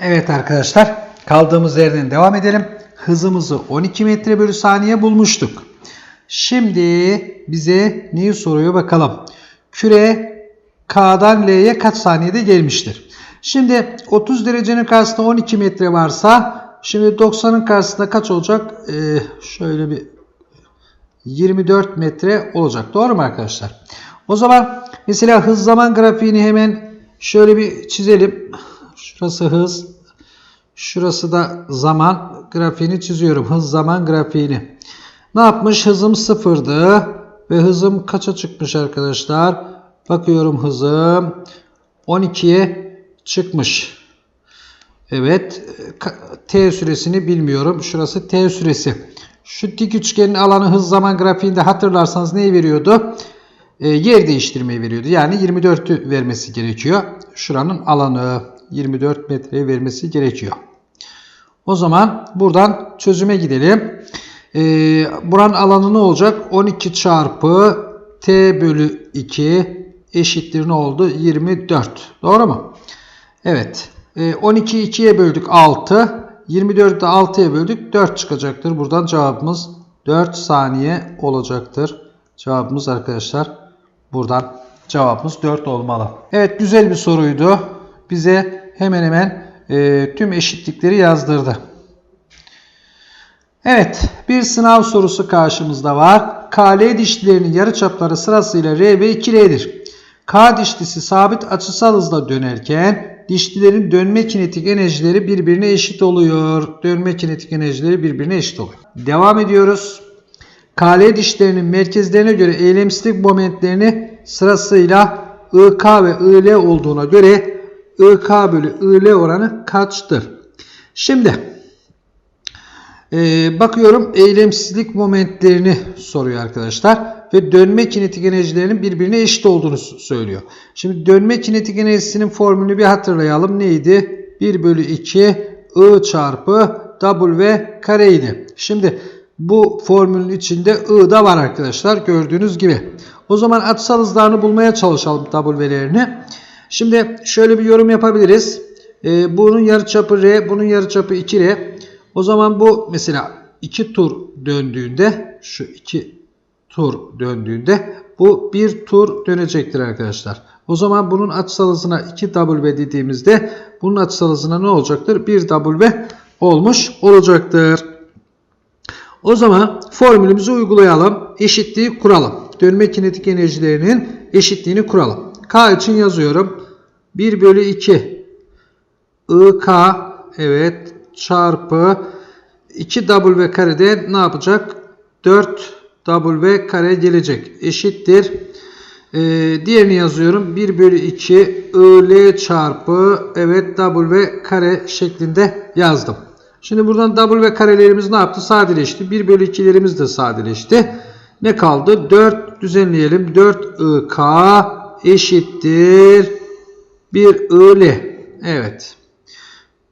Evet arkadaşlar kaldığımız yerden devam edelim. Hızımızı 12 metre bölü saniye bulmuştuk. Şimdi bize neyi soruyor bakalım. Küre K'dan L'ye kaç saniyede gelmiştir? Şimdi 30 derecenin karşısında 12 metre varsa şimdi 90'ın karşısında kaç olacak? Ee, şöyle bir 24 metre olacak. Doğru mu arkadaşlar? O zaman mesela hız zaman grafiğini hemen şöyle bir çizelim. Şurası hız. Şurası da zaman grafiğini çiziyorum. Hız zaman grafiğini. Ne yapmış? Hızım sıfırdı. Ve hızım kaça çıkmış arkadaşlar? Bakıyorum hızım 12'ye çıkmış. Evet. T süresini bilmiyorum. Şurası T süresi. Şu dik üçgenin alanı hız zaman grafiğinde hatırlarsanız neyi veriyordu? E, yer değiştirmeyi veriyordu. Yani 24'ü vermesi gerekiyor. Şuranın alanı 24 metreye vermesi gerekiyor. O zaman buradan çözüme gidelim. E, buranın alanı ne olacak? 12 çarpı t bölü 2 eşittir ne oldu? 24. Doğru mu? Evet. E, 12'yi 2'ye böldük 6. 24'ü de 6'ya böldük 4 çıkacaktır. Buradan cevabımız 4 saniye olacaktır. Cevabımız arkadaşlar buradan cevabımız 4 olmalı. Evet güzel bir soruydu. Bize hemen hemen e, tüm eşitlikleri yazdırdı. Evet bir sınav sorusu karşımızda var. KL dişlilerinin yarıçapları sırasıyla R ve 2R'dir. K dişlisi sabit açısal hızla dönerken dişlilerin dönme kinetik enerjileri birbirine eşit oluyor. Dönme kinetik enerjileri birbirine eşit oluyor. Devam ediyoruz. KL dişlerinin merkezlerine göre eylemsizlik momentlerini sırasıyla IK ve IL olduğuna göre IK bölü IL oranı kaçtır? Şimdi e, bakıyorum eylemsizlik momentlerini soruyor arkadaşlar ve dönme kinetik enerjilerinin birbirine eşit olduğunu söylüyor. Şimdi dönme kinetik enerjisinin formülünü bir hatırlayalım. Neydi? 1 bölü 2 I çarpı W kareydi. Şimdi bu formülün içinde I da var arkadaşlar. Gördüğünüz gibi. O zaman açısal hızlarını bulmaya çalışalım W'lerini. Şimdi şöyle bir yorum yapabiliriz. Ee, bunun yarıçapı R, bunun yarıçapı 2R. O zaman bu mesela 2 tur döndüğünde şu 2 tur döndüğünde bu bir tur dönecektir arkadaşlar. O zaman bunun açısal hızına 2W dediğimizde bunun açısal hızına ne olacaktır? 1W olmuş olacaktır. O zaman formülümüzü uygulayalım. Eşitliği kuralım. Dönme kinetik enerjilerinin eşitliğini kuralım. K için yazıyorum. 1 bölü 2 IK evet çarpı 2W karede ne yapacak? 4W kare gelecek. Eşittir. Ee, diğerini yazıyorum. 1 bölü 2 IL çarpı evet W kare şeklinde yazdım. Şimdi buradan W karelerimiz ne yaptı? Sadeleşti. 1 bölü 2'lerimiz de sadeleşti. Ne kaldı? 4 düzenleyelim. 4 IK eşittir. 1 IL. Evet.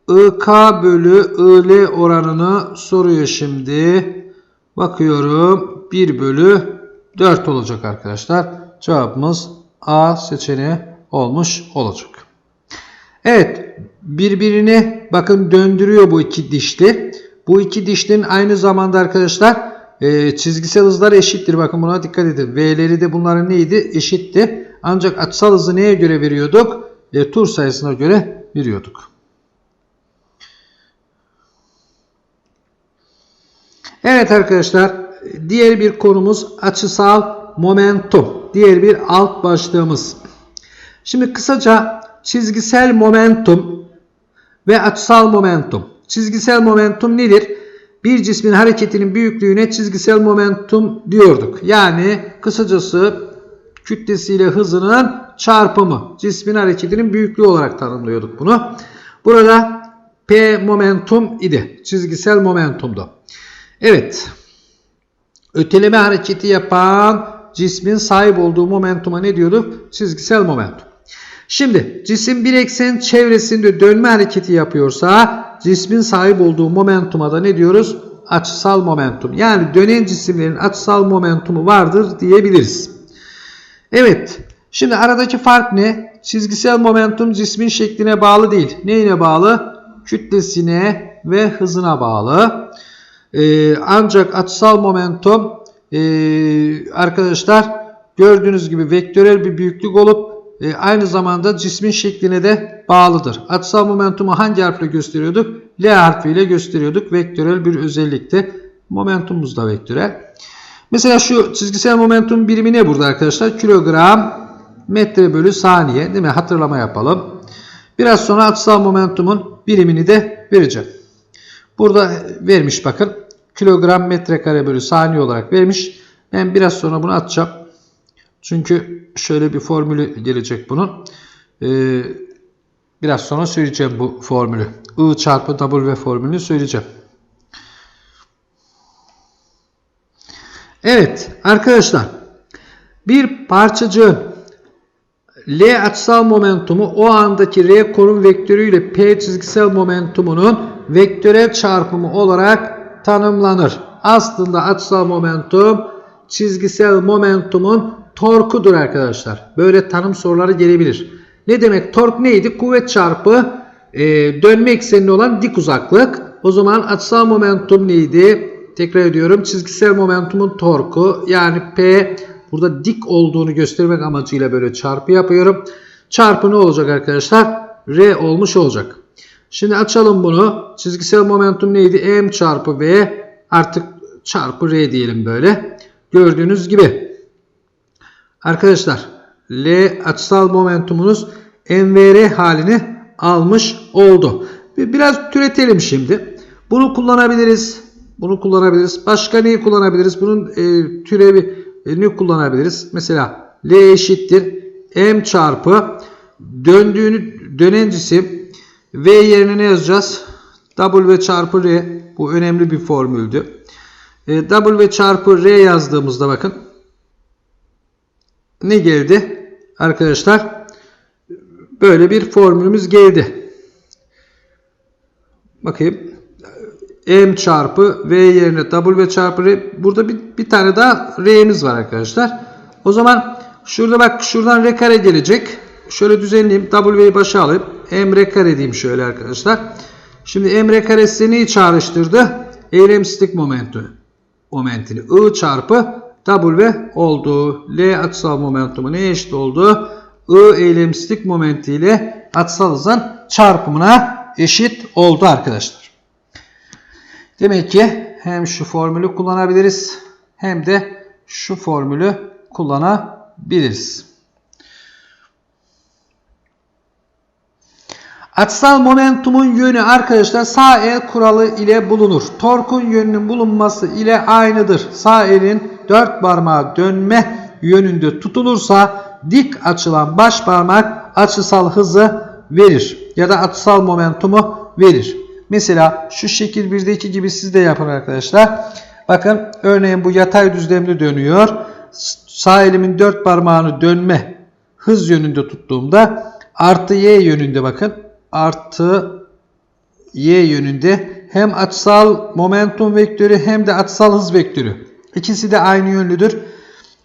IK bölü IL oranını soruyor şimdi. Bakıyorum 1 bölü 4 olacak arkadaşlar. Cevabımız A seçeneği olmuş olacak. Evet birbirini bakın döndürüyor bu iki dişli. Bu iki dişlinin aynı zamanda arkadaşlar e, çizgisel hızları eşittir. Bakın buna dikkat edin. V'leri de bunların neydi? Eşitti. Ancak açısal hızı neye göre veriyorduk? E, tur sayısına göre veriyorduk. Evet arkadaşlar diğer bir konumuz açısal momentum. Diğer bir alt başlığımız. Şimdi kısaca çizgisel momentum ve açısal momentum. Çizgisel momentum nedir? Bir cismin hareketinin büyüklüğüne çizgisel momentum diyorduk. Yani kısacası kütlesiyle hızının çarpımı. Cismin hareketinin büyüklüğü olarak tanımlıyorduk bunu. Burada P momentum idi. Çizgisel momentumdu. Evet. Öteleme hareketi yapan cismin sahip olduğu momentuma ne diyorduk? Çizgisel momentum. Şimdi cisim bir eksen çevresinde dönme hareketi yapıyorsa cismin sahip olduğu momentuma da ne diyoruz? Açısal momentum. Yani dönen cisimlerin açısal momentumu vardır diyebiliriz. Evet. Şimdi aradaki fark ne? Çizgisel momentum cismin şekline bağlı değil. Neyine bağlı? kütlesine ve hızına bağlı. Ee, ancak açısal momentum ee, arkadaşlar gördüğünüz gibi vektörel bir büyüklük olup e, aynı zamanda cismin şekline de bağlıdır. Açısal momentumu hangi harfle gösteriyorduk? L harfiyle gösteriyorduk. Vektörel bir özellikte. Momentumumuz da vektörel. Mesela şu çizgisel momentum birimi ne burada arkadaşlar? Kilogram metre bölü saniye değil mi? Hatırlama yapalım. Biraz sonra açısal momentumun birimini de vereceğim. Burada vermiş bakın. Kilogram metrekare bölü saniye olarak vermiş. Ben biraz sonra bunu atacağım. Çünkü şöyle bir formülü gelecek bunun. Ee, biraz sonra söyleyeceğim bu formülü. I çarpı W formülünü söyleyeceğim. Evet arkadaşlar bir parçacığın L açısal momentumu o andaki R konum vektörüyle P çizgisel momentumunun vektörel çarpımı olarak tanımlanır. Aslında açısal momentum çizgisel momentumun torkudur arkadaşlar. Böyle tanım soruları gelebilir. Ne demek tork neydi? Kuvvet çarpı e, dönme eksenli olan dik uzaklık. O zaman açısal momentum neydi? Tekrar ediyorum. Çizgisel momentumun torku yani P burada dik olduğunu göstermek amacıyla böyle çarpı yapıyorum. Çarpı ne olacak arkadaşlar? R olmuş olacak. Şimdi açalım bunu. Çizgisel momentum neydi? M çarpı V artık çarpı R diyelim böyle. Gördüğünüz gibi. Arkadaşlar L açısal momentumunuz MVR halini almış oldu. Biraz türetelim şimdi. Bunu kullanabiliriz. Bunu kullanabiliriz. Başka neyi kullanabiliriz? Bunun e, türevini kullanabiliriz. Mesela L eşittir M çarpı döndüğünü dönen cisim V yerine ne yazacağız? W çarpı R. Bu önemli bir formüldü. E, W çarpı R yazdığımızda bakın ne geldi? Arkadaşlar böyle bir formülümüz geldi. Bakayım. M çarpı V yerine W çarpı R. Burada bir, bir tane daha R'miz var arkadaşlar. O zaman şurada bak şuradan R kare gelecek. Şöyle düzenleyeyim. W'yi başa alayım. M R kare diyeyim şöyle arkadaşlar. Şimdi M R kare size neyi çağrıştırdı? Eylemsizlik momentu. Momentini. I çarpı W oldu. L açısal momentumu neye eşit oldu? I eylemsizlik momenti ile açısal hızın çarpımına eşit oldu arkadaşlar. Demek ki hem şu formülü kullanabiliriz hem de şu formülü kullanabiliriz. Açısal momentumun yönü arkadaşlar sağ el kuralı ile bulunur. Torkun yönünün bulunması ile aynıdır. Sağ elin dört parmağı dönme yönünde tutulursa dik açılan baş parmak açısal hızı verir. Ya da açısal momentumu verir. Mesela şu şekil 1'deki gibi siz de yapın arkadaşlar. Bakın örneğin bu yatay düzlemde dönüyor. Sağ elimin dört parmağını dönme hız yönünde tuttuğumda artı y yönünde bakın artı y yönünde hem açısal momentum vektörü hem de açısal hız vektörü. İkisi de aynı yönlüdür.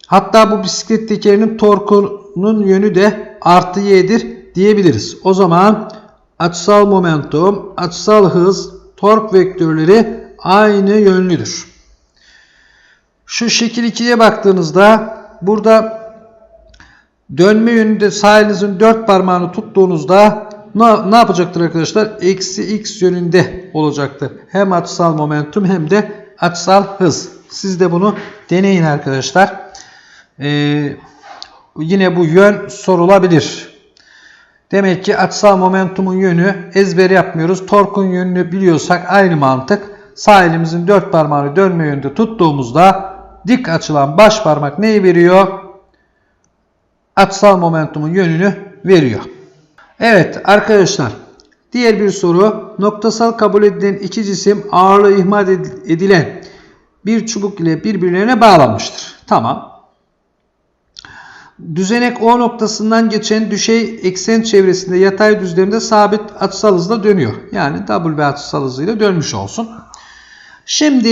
Hatta bu bisiklet tekerinin torkunun yönü de artı y'dir diyebiliriz. O zaman açısal momentum, açısal hız, tork vektörleri aynı yönlüdür. Şu şekil 2'ye baktığınızda burada dönme yönünde sağ elinizin dört parmağını tuttuğunuzda ne, ne yapacaktır arkadaşlar? Eksi x yönünde olacaktır. Hem açısal momentum hem de açısal hız. Siz de bunu deneyin arkadaşlar. Ee, yine bu yön sorulabilir. Demek ki açısal momentumun yönü ezber yapmıyoruz. Torkun yönünü biliyorsak aynı mantık. Sağ elimizin dört parmağını dönme yönünde tuttuğumuzda dik açılan baş parmak neyi veriyor? Açısal momentumun yönünü veriyor. Evet arkadaşlar diğer bir soru noktasal kabul edilen iki cisim ağırlığı ihmal edilen bir çubuk ile birbirlerine bağlanmıştır. Tamam. Düzenek O noktasından geçen düşey eksen çevresinde yatay düzlemde sabit açısal hızla dönüyor. Yani W açısal hızıyla dönmüş olsun. Şimdi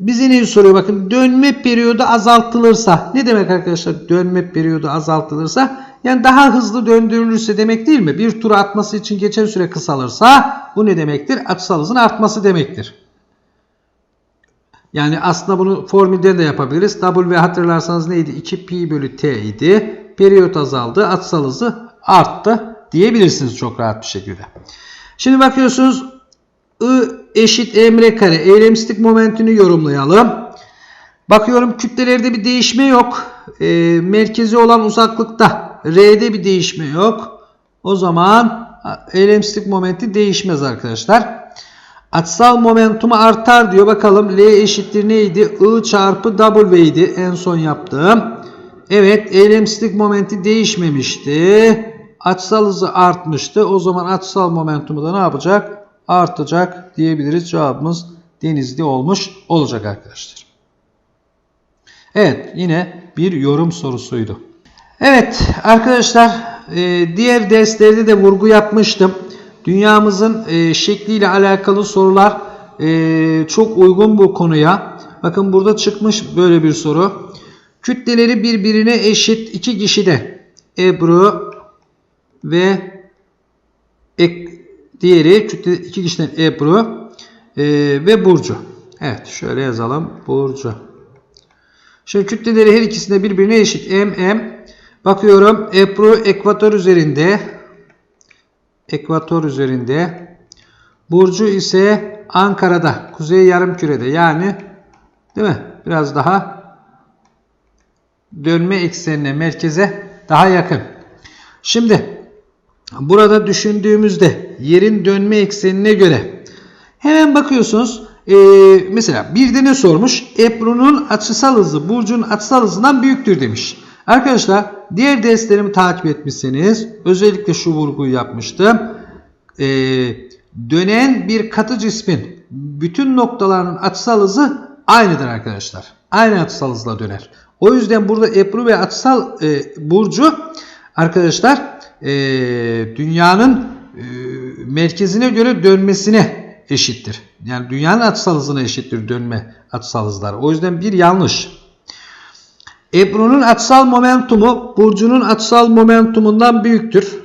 bize ne soruyor bakın dönme periyodu azaltılırsa ne demek arkadaşlar dönme periyodu azaltılırsa Yani daha hızlı döndürülürse demek değil mi? Bir tur atması için geçen süre kısalırsa bu ne demektir? Açısal hızın artması demektir. Yani aslında bunu formülden de yapabiliriz. W hatırlarsanız neydi? 2 pi bölü t idi. Periyot azaldı. Açısal hızı arttı diyebilirsiniz çok rahat bir şekilde. Şimdi bakıyorsunuz I eşit emre kare eylemsizlik momentini yorumlayalım. Bakıyorum kütlelerde bir değişme yok. E, merkezi olan uzaklıkta R'de bir değişme yok. O zaman eylemsizlik momenti değişmez arkadaşlar. Açısal momentumu artar diyor. Bakalım L eşittir neydi? I çarpı W idi en son yaptığım. Evet eylemsizlik momenti değişmemişti. Açısal hızı artmıştı. O zaman açısal momentumu da ne yapacak? Artacak diyebiliriz. Cevabımız denizli olmuş olacak arkadaşlar. Evet yine bir yorum sorusuydu. Evet arkadaşlar e, diğer derslerde de vurgu yapmıştım. Dünyamızın e, şekliyle alakalı sorular e, çok uygun bu konuya. Bakın burada çıkmış böyle bir soru. Kütleleri birbirine eşit iki kişide Ebru ve ek, diğeri kütle iki kişiden Ebru e, ve Burcu. Evet şöyle yazalım Burcu. Şimdi kütleleri her ikisinde birbirine eşit. M M. Bakıyorum Ebru ekvator üzerinde. Ekvator üzerinde. Burcu ise Ankara'da. Kuzey yarımkürede. Yani değil mi? Biraz daha dönme eksenine, merkeze daha yakın. Şimdi burada düşündüğümüzde yerin dönme eksenine göre hemen bakıyorsunuz ee, mesela bir de ne sormuş? Ebru'nun açısal hızı Burcu'nun açısal hızından büyüktür demiş. Arkadaşlar diğer derslerimi takip etmişseniz özellikle şu vurguyu yapmıştım. Ee, dönen bir katı cismin bütün noktalarının açısal hızı aynıdır arkadaşlar. Aynı açısal hızla döner. O yüzden burada Ebru ve açısal e, Burcu arkadaşlar e, dünyanın e, merkezine göre dönmesine eşittir. Yani dünyanın açısal hızına eşittir dönme açısal hızları. O yüzden bir yanlış. Ebru'nun açısal momentumu Burcu'nun açısal momentumundan büyüktür.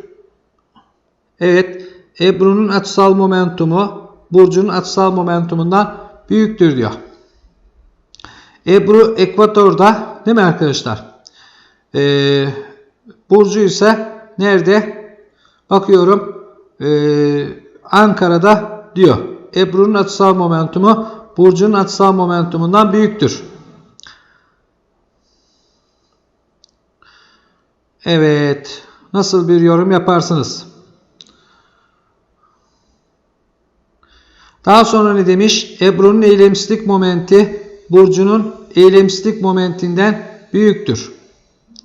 Evet. Ebru'nun açısal momentumu Burcu'nun açısal momentumundan büyüktür diyor. Ebru ekvatorda değil mi arkadaşlar? Ee, Burcu ise nerede? Bakıyorum. Ee, Ankara'da diyor. Ebru'nun açısal momentumu Burcu'nun açısal momentumundan büyüktür. Evet. Nasıl bir yorum yaparsınız? Daha sonra ne demiş? Ebru'nun eylemsizlik momenti Burcu'nun eylemsizlik momentinden büyüktür.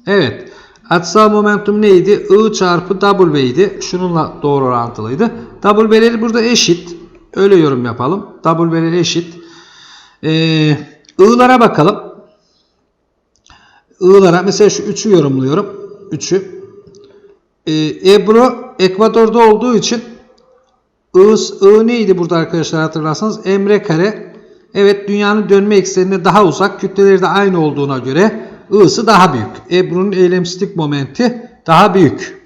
Evet. Açısal momentum neydi? I çarpı W idi. Şununla doğru orantılıydı. W'leri burada eşit. Öyle yorum yapalım. W'leri eşit. Ee, bakalım. I'lara mesela şu 3'ü yorumluyorum. 3'ü. Ee, Ebru ekvatorda olduğu için I, I neydi burada arkadaşlar hatırlarsanız? Emre kare. Evet dünyanın dönme eksenine daha uzak. Kütleleri de aynı olduğuna göre I'sı daha büyük. Ebru'nun eylemsizlik momenti daha büyük.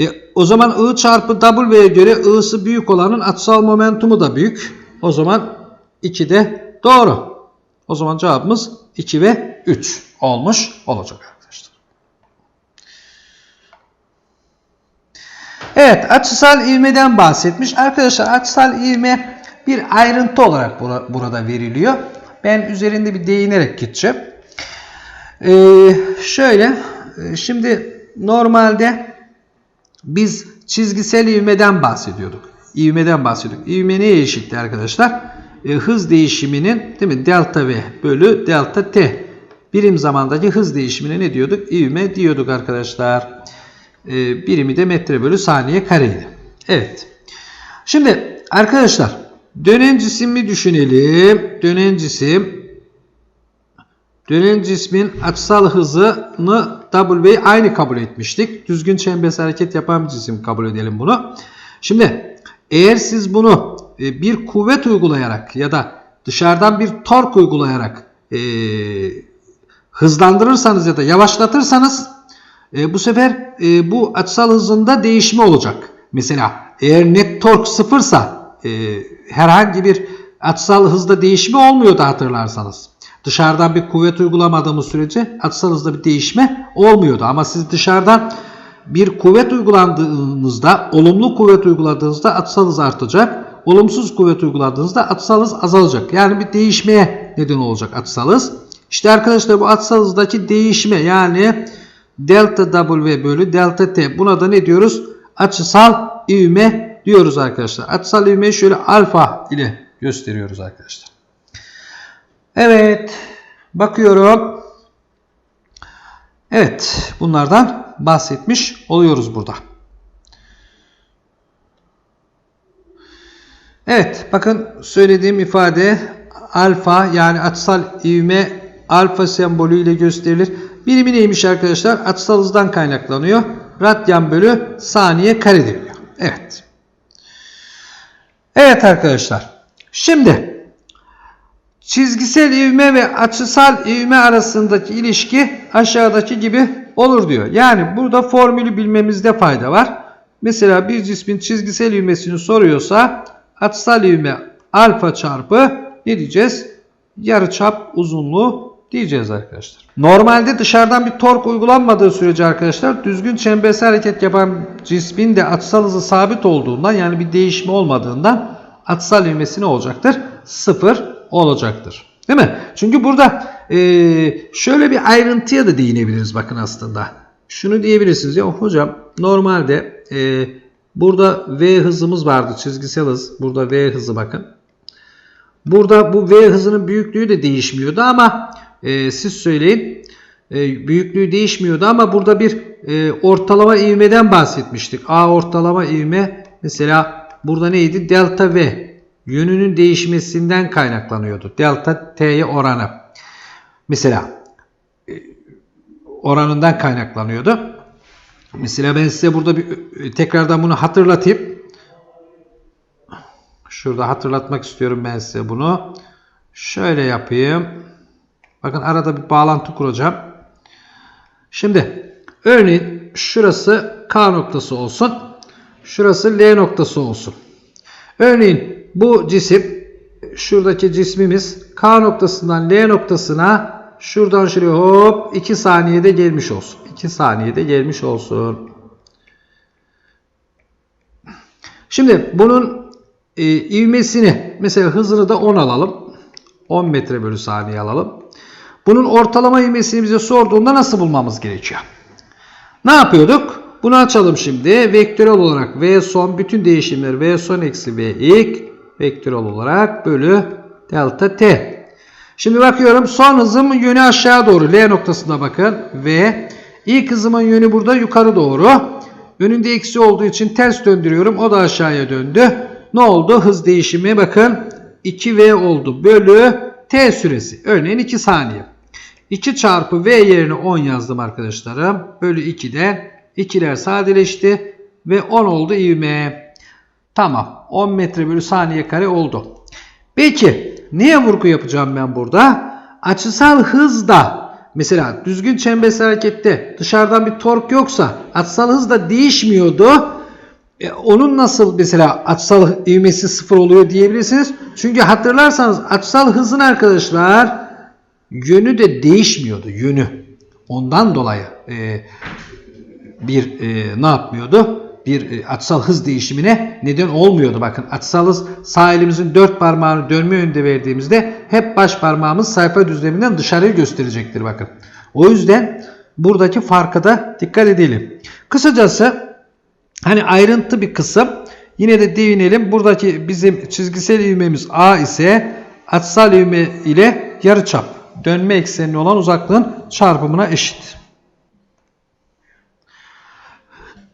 E, o zaman I çarpı W'ye göre I'sı büyük olanın açısal momentumu da büyük. O zaman 2 de doğru. O zaman cevabımız 2 ve 3 olmuş olacak arkadaşlar. Evet açısal ivmeden bahsetmiş. Arkadaşlar açısal ivme bir ayrıntı olarak burada veriliyor. Ben üzerinde bir değinerek gideceğim. Ee, şöyle şimdi normalde biz çizgisel ivmeden bahsediyorduk. İvmeden bahsediyorduk. İvme neye eşitti arkadaşlar? E, hız değişiminin değil mi? Delta V bölü delta T. Birim zamandaki hız değişimine ne diyorduk? İvme diyorduk arkadaşlar. E, birimi de metre bölü saniye kareydi. Evet. Şimdi arkadaşlar dönen cisimi düşünelim. Dönen cisim Dönen cismin açısal hızını W aynı kabul etmiştik. Düzgün çembersel hareket yapan bir cisim kabul edelim bunu. Şimdi eğer siz bunu e, bir kuvvet uygulayarak ya da dışarıdan bir tork uygulayarak e, hızlandırırsanız ya da yavaşlatırsanız E, bu sefer e, bu açısal hızında değişme olacak. Mesela eğer net tork sıfırsa e, herhangi bir açısal hızda değişme olmuyordu hatırlarsanız. Dışarıdan bir kuvvet uygulamadığımız sürece açısal hızda bir değişme olmuyordu. Ama siz dışarıdan bir kuvvet uygulandığınızda, olumlu kuvvet uyguladığınızda açısal hız artacak. Olumsuz kuvvet uyguladığınızda açısal hız azalacak. Yani bir değişmeye neden olacak açısal hız. İşte arkadaşlar bu açısal hızdaki değişme yani delta W bölü delta T. Buna da ne diyoruz? Açısal ivme diyoruz arkadaşlar. Açısal ivmeyi şöyle alfa ile gösteriyoruz arkadaşlar. Evet. Bakıyorum. Evet. Bunlardan bahsetmiş oluyoruz burada. Evet. Bakın söylediğim ifade alfa yani açısal ivme alfa sembolü ile gösterilir. Birimi neymiş arkadaşlar? Açısal hızdan kaynaklanıyor. Radyan bölü saniye kare deniliyor. Evet. Evet arkadaşlar. Şimdi çizgisel ivme ve açısal ivme arasındaki ilişki aşağıdaki gibi olur diyor. Yani burada formülü bilmemizde fayda var. Mesela bir cismin çizgisel ivmesini soruyorsa açısal ivme alfa çarpı ne diyeceğiz? Yarıçap uzunluğu diyeceğiz arkadaşlar. Normalde dışarıdan bir tork uygulanmadığı sürece arkadaşlar düzgün çembersel hareket yapan cismin de açısal hızı sabit olduğundan yani bir değişme olmadığından açısal ivmesi ne olacaktır? Sıfır olacaktır. Değil mi? Çünkü burada e, şöyle bir ayrıntıya da değinebiliriz bakın aslında. Şunu diyebilirsiniz ya hocam normalde e, burada V hızımız vardı çizgisel hız. Burada V hızı bakın. Burada bu V hızının büyüklüğü de değişmiyordu ama e, siz söyleyin e, büyüklüğü değişmiyordu ama burada bir e, ortalama ivmeden bahsetmiştik. A ortalama ivme mesela burada neydi? Delta V yönünün değişmesinden kaynaklanıyordu. Delta T'ye oranı. Mesela e, oranından kaynaklanıyordu. Mesela ben size burada bir e, tekrardan bunu hatırlatayım. Şurada hatırlatmak istiyorum ben size bunu. Şöyle yapayım. Bakın arada bir bağlantı kuracağım. Şimdi örneğin şurası K noktası olsun. Şurası L noktası olsun. Örneğin bu cisim şuradaki cismimiz K noktasından L noktasına şuradan şuraya hop 2 saniyede gelmiş olsun. 2 saniyede gelmiş olsun. Şimdi bunun e, ivmesini mesela hızını da 10 alalım. 10 metre bölü saniye alalım. Bunun ortalama ivmesini bize sorduğunda nasıl bulmamız gerekiyor? Ne yapıyorduk? Bunu açalım şimdi. Vektörel olarak V son bütün değişimler V son eksi V ilk vektörel olarak bölü delta T. Şimdi bakıyorum son hızımın yönü aşağı doğru. L noktasında bakın. V. İlk hızımın yönü burada yukarı doğru. Önünde eksi olduğu için ters döndürüyorum. O da aşağıya döndü. Ne oldu? Hız değişimi bakın. 2V oldu. Bölü T süresi. Örneğin 2 saniye. 2 çarpı V yerine 10 yazdım arkadaşlarım. Bölü 2'den 2'ler sadeleşti. Ve 10 oldu ivme. Tamam. 10 metre bölü saniye kare oldu. Peki. Niye vurgu yapacağım ben burada? Açısal hızda mesela düzgün çembersel harekette dışarıdan bir tork yoksa açısal hız da değişmiyordu. E, onun nasıl mesela açısal ivmesi sıfır oluyor diyebilirsiniz. Çünkü hatırlarsanız açısal hızın arkadaşlar yönü de değişmiyordu. Yönü. Ondan dolayı e, bir e, ne yapmıyordu? Bir e, açısal hız değişimine neden olmuyordu. Bakın açısal hız sağ elimizin dört parmağını dönme yönünde verdiğimizde hep baş parmağımız sayfa düzleminden dışarıyı gösterecektir. Bakın. O yüzden buradaki farka da dikkat edelim. Kısacası hani ayrıntı bir kısım. Yine de değinelim. Buradaki bizim çizgisel ivmemiz A ise açısal ivme ile yarıçap dönme eksenine olan uzaklığın çarpımına eşit.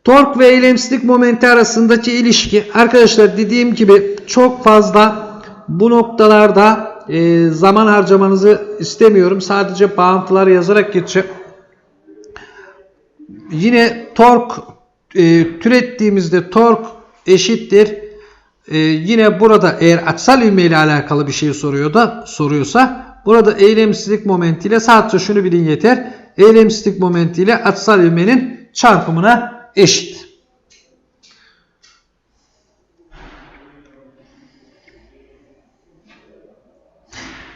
Tork ve eylemsizlik momenti arasındaki ilişki arkadaşlar dediğim gibi çok fazla bu noktalarda e, zaman harcamanızı istemiyorum. Sadece bağıntılar yazarak geçeceğim. Yine tork e, türettiğimizde tork eşittir. E, yine burada eğer açısal ivme alakalı bir şey soruyor da soruyorsa burada eylemsizlik momentiyle sadece şunu bilin yeter. Eylemsizlik momentiyle açısal ivmenin çarpımına eşit.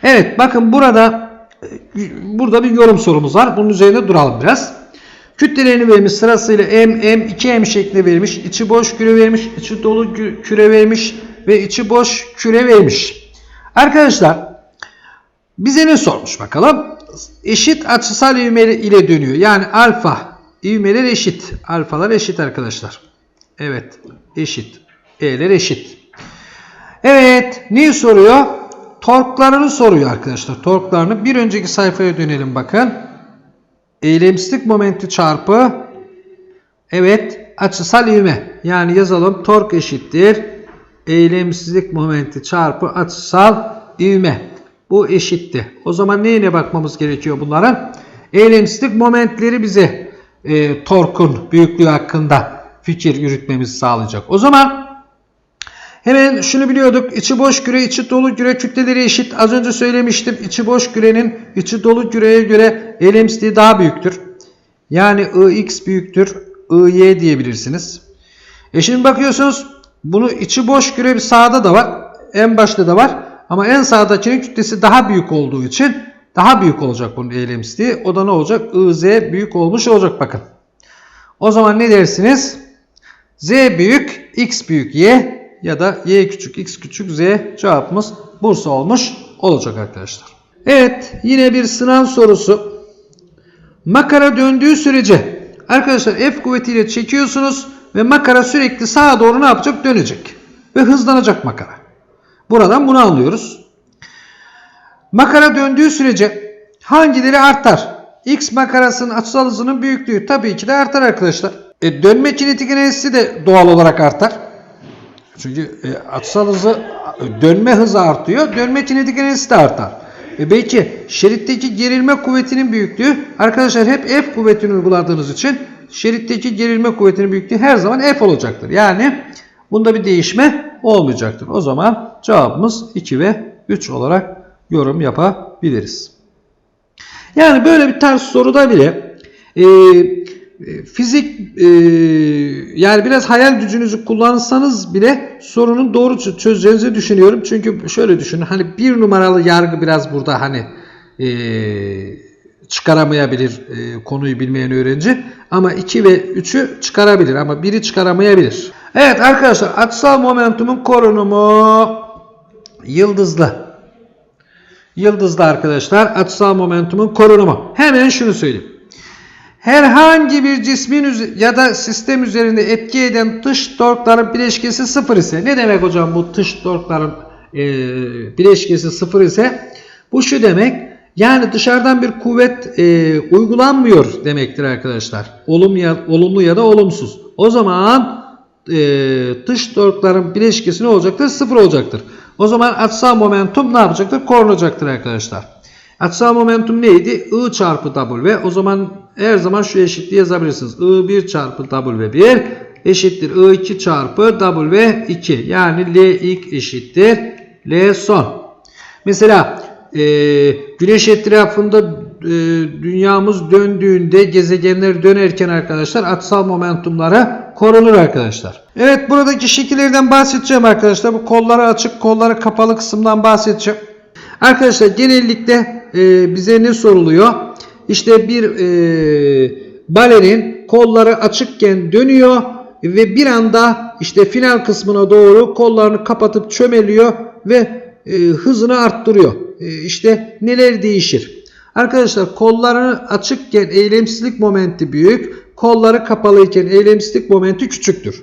Evet bakın burada burada bir yorum sorumuz var. Bunun üzerinde duralım biraz. Kütlelerini vermiş sırasıyla M, M, 2M şeklinde vermiş. İçi boş küre vermiş. içi dolu kü- küre vermiş. Ve içi boş küre vermiş. Arkadaşlar bize ne sormuş bakalım? Eşit açısal ivmeleri ile dönüyor. Yani alfa ivmeler eşit. Alfalar eşit arkadaşlar. Evet eşit. E'ler eşit. Evet neyi soruyor? Torklarını soruyor arkadaşlar. Torklarını bir önceki sayfaya dönelim bakın. Eylemsizlik momenti çarpı evet açısal ivme. Yani yazalım tork eşittir. Eylemsizlik momenti çarpı açısal ivme. Bu eşitti. O zaman neyine bakmamız gerekiyor bunların? Eylemsizlik momentleri bize e, torkun büyüklüğü hakkında fikir yürütmemizi sağlayacak. O zaman Hemen şunu biliyorduk. İçi boş küre, içi dolu küre kütleleri eşit. Az önce söylemiştim. İçi boş kürenin içi dolu küreye göre eylemsizliği daha büyüktür. Yani Ix büyüktür. IY diyebilirsiniz. E şimdi bakıyorsunuz bunu içi boş küre bir sağda da var. En başta da var. Ama en sağdakinin kütlesi daha büyük olduğu için daha büyük olacak bunun eylemsizliği. O da ne olacak? IZ büyük olmuş olacak bakın. O zaman ne dersiniz? Z büyük, X büyük Y ya da Y küçük, X küçük, Z cevabımız Bursa olmuş olacak arkadaşlar. Evet yine bir sınav sorusu. Makara döndüğü sürece arkadaşlar F kuvvetiyle çekiyorsunuz ve makara sürekli sağa doğru ne yapacak? Dönecek. Ve hızlanacak makara. Buradan bunu anlıyoruz. Makara döndüğü sürece hangileri artar? X makarasının açısal hızının büyüklüğü tabii ki de artar arkadaşlar. E, dönme kinetik enerjisi de doğal olarak artar. Çünkü e, açısal hızı dönme hızı artıyor. Dönme kinetik enerjisi de artar. E belki şeritteki gerilme kuvvetinin büyüklüğü arkadaşlar hep F kuvvetini uyguladığınız için şeritteki gerilme kuvvetinin büyüklüğü her zaman F olacaktır. Yani bunda bir değişme olmayacaktır. O zaman cevabımız 2 ve 3 olarak yorum yapabiliriz. Yani böyle bir tarz soruda bile e, fizik e, yani biraz hayal gücünüzü kullansanız bile sorunun doğru çö- çözeceğinizi düşünüyorum. Çünkü şöyle düşünün hani bir numaralı yargı biraz burada hani e, çıkaramayabilir e, konuyu bilmeyen öğrenci ama 2 ve 3'ü çıkarabilir ama biri çıkaramayabilir. Evet arkadaşlar açısal momentumun korunumu yıldızlı. Yıldızlı arkadaşlar açısal momentumun korunumu. Hemen şunu söyleyeyim. Herhangi bir cismin ya da sistem üzerinde etki eden dış torkların bileşkesi sıfır ise ne demek hocam bu dış torkların e, bileşkesi sıfır ise bu şu demek yani dışarıdan bir kuvvet e, uygulanmıyor demektir arkadaşlar. Olum ya, olumlu ya da olumsuz. O zaman e, dış torkların bileşkesi ne olacaktır? Sıfır olacaktır. O zaman açısal momentum ne yapacaktır? Korunacaktır arkadaşlar. Açısal momentum neydi? I çarpı W. O zaman her zaman şu eşitliği yazabilirsiniz. I1 çarpı W1 eşittir I2 çarpı W2. Yani L ilk eşittir L son. Mesela e, güneş etrafında e, dünyamız döndüğünde gezegenler dönerken arkadaşlar açısal momentumları korunur arkadaşlar. Evet buradaki şekillerden bahsedeceğim arkadaşlar. Bu kolları açık kolları kapalı kısımdan bahsedeceğim. Arkadaşlar genellikle e, bize ne soruluyor? İşte bir e, balerin kolları açıkken dönüyor ve bir anda işte final kısmına doğru kollarını kapatıp çömeliyor ve e, hızını arttırıyor. E, işte neler değişir? Arkadaşlar kollarını açıkken eylemsizlik momenti büyük, kolları kapalıyken eylemsizlik momenti küçüktür.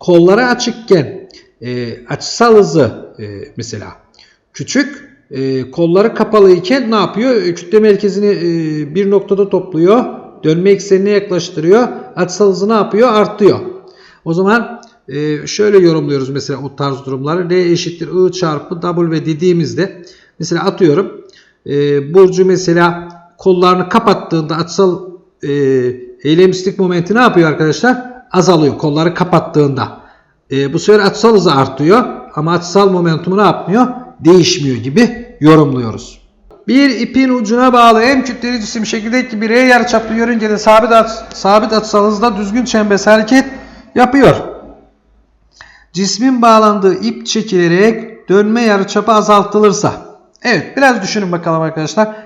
Kolları açıkken e, açısal hızı e, mesela küçük, e, kolları kapalı iken ne yapıyor? E, Kütle merkezini e, bir noktada topluyor. Dönme eksenine yaklaştırıyor. Açısal hızı ne yapıyor? Artıyor. O zaman e, şöyle yorumluyoruz mesela o tarz durumları. R eşittir I çarpı W dediğimizde mesela atıyorum e, Burcu mesela kollarını kapattığında açısal e, eylemsizlik momenti ne yapıyor arkadaşlar? Azalıyor kolları kapattığında. E, bu sefer açısal hızı artıyor ama açısal momentumu ne yapmıyor? Değişmiyor gibi yorumluyoruz. Bir ipin ucuna bağlı en kütleli cisim şekildeki bir R yarıçaplı yörüngede sabit, at, sabit açısal hızda düzgün çembers hareket yapıyor. Cismin bağlandığı ip çekilerek dönme yarıçapı azaltılırsa. Evet biraz düşünün bakalım arkadaşlar.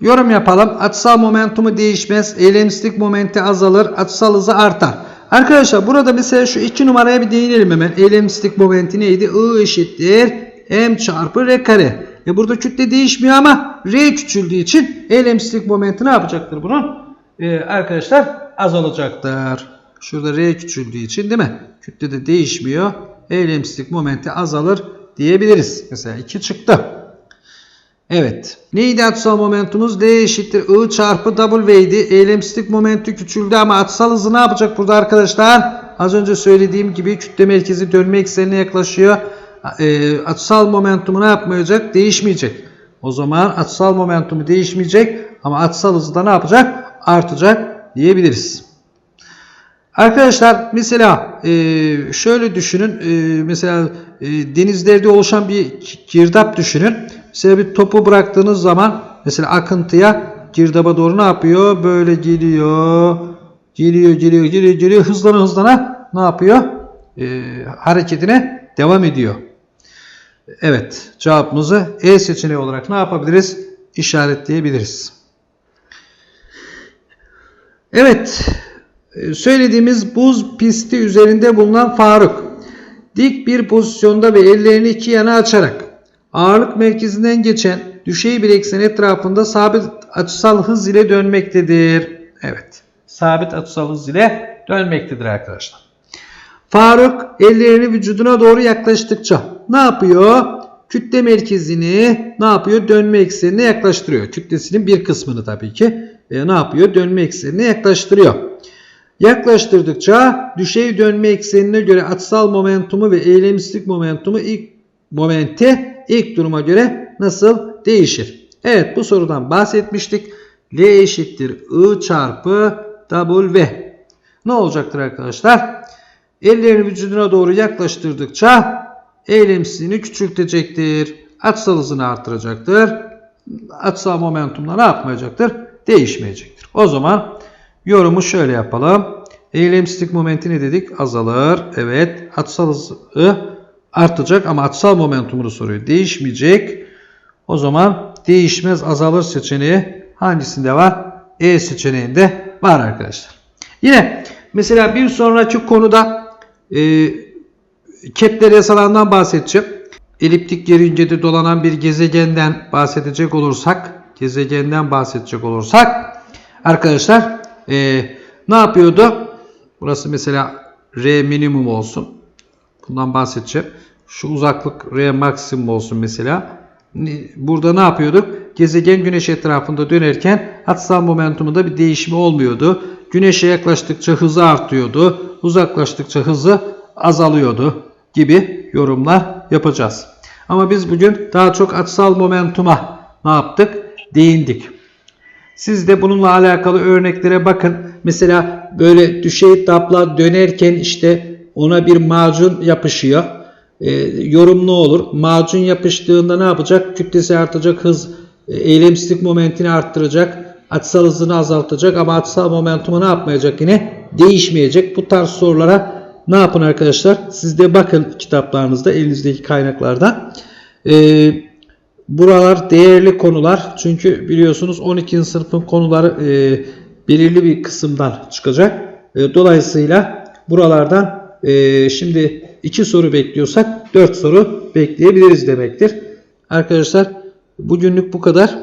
Yorum yapalım. Açısal momentumu değişmez. Eylemsizlik momenti azalır. Açısal hızı artar. Arkadaşlar burada mesela şu iki numaraya bir değinelim hemen. Eylemsizlik momenti neydi? I eşittir m çarpı r kare. E burada kütle değişmiyor ama r küçüldüğü için eylemsizlik momenti ne yapacaktır bunun? Ee, arkadaşlar azalacaktır. Şurada r küçüldüğü için değil mi? Kütle de değişmiyor. Eylemsizlik momenti azalır diyebiliriz. Mesela 2 çıktı. Evet. Neydi açısal momentumuz? L eşittir I çarpı W idi. Eylemsizlik momenti küçüldü ama açısal hızı ne yapacak burada arkadaşlar? Az önce söylediğim gibi kütle merkezi dönme eksenine yaklaşıyor. E, açısal momentumu ne yapmayacak? Değişmeyecek. O zaman açısal momentumu değişmeyecek ama açısal hızı da ne yapacak? Artacak diyebiliriz. Arkadaşlar mesela e, şöyle düşünün. E, mesela e, denizlerde oluşan bir girdap düşünün. Mesela bir topu bıraktığınız zaman mesela akıntıya girdaba doğru ne yapıyor? Böyle geliyor. Geliyor, geliyor, geliyor, geliyor. Hızlana hızlana ne yapıyor? E, hareketine devam ediyor. Evet. Cevabımızı E seçeneği olarak ne yapabiliriz? İşaretleyebiliriz. Evet. Ee, söylediğimiz buz pisti üzerinde bulunan Faruk dik bir pozisyonda ve ellerini iki yana açarak ağırlık merkezinden geçen düşey bir eksen etrafında sabit açısal hız ile dönmektedir. Evet. Sabit açısal hız ile dönmektedir arkadaşlar. Faruk ellerini vücuduna doğru yaklaştıkça ne yapıyor? Kütle merkezini ne yapıyor? Dönme eksenine yaklaştırıyor. Kütlesinin bir kısmını tabii ki e, ne yapıyor? Dönme eksenine yaklaştırıyor. Yaklaştırdıkça düşey dönme eksenine göre açısal momentumu ve eylemsizlik momentumu ilk momenti ilk duruma göre nasıl değişir? Evet bu sorudan bahsetmiştik. L eşittir I çarpı W. Ne olacaktır arkadaşlar? Ellerini vücuduna doğru yaklaştırdıkça eylemsizliğini küçültecektir. Açısal hızını artıracaktır. Açısal momentumda ne yapmayacaktır? Değişmeyecektir. O zaman yorumu şöyle yapalım. Eylemsizlik momenti ne dedik? Azalır. Evet. Açısal hızı artacak ama açısal momentumunu soruyor. Değişmeyecek. O zaman değişmez azalır seçeneği hangisinde var? E seçeneğinde var arkadaşlar. Yine mesela bir sonraki konuda e, Kepler yasalarından bahsedeceğim. Eliptik yörüngede dolanan bir gezegenden bahsedecek olursak, gezegenden bahsedecek olursak arkadaşlar e, ne yapıyordu? Burası mesela R minimum olsun. Bundan bahsedeceğim. Şu uzaklık R maksimum olsun mesela. Burada ne yapıyorduk? Gezegen güneş etrafında dönerken açısal momentumunda bir değişimi olmuyordu. Güneşe yaklaştıkça hızı artıyordu. Uzaklaştıkça hızı azalıyordu gibi yorumlar yapacağız. Ama biz bugün daha çok açısal momentuma ne yaptık? Değindik. Siz de bununla alakalı örneklere bakın. Mesela böyle düşey tapla dönerken işte ona bir macun yapışıyor. E, yorum ne olur? Macun yapıştığında ne yapacak? Kütlesi artacak, hız, e, eylemsizlik momentini arttıracak, açısal hızını azaltacak ama açısal momentumu ne yapmayacak yine? Değişmeyecek. Bu tarz sorulara ne yapın arkadaşlar? Siz de bakın kitaplarınızda, elinizdeki kaynaklarda. Eee Buralar değerli konular. Çünkü biliyorsunuz 12. sınıfın konuları e, belirli bir kısımdan çıkacak. E, dolayısıyla buralardan e, şimdi 2 soru bekliyorsak 4 soru bekleyebiliriz demektir. Arkadaşlar bugünlük bu kadar.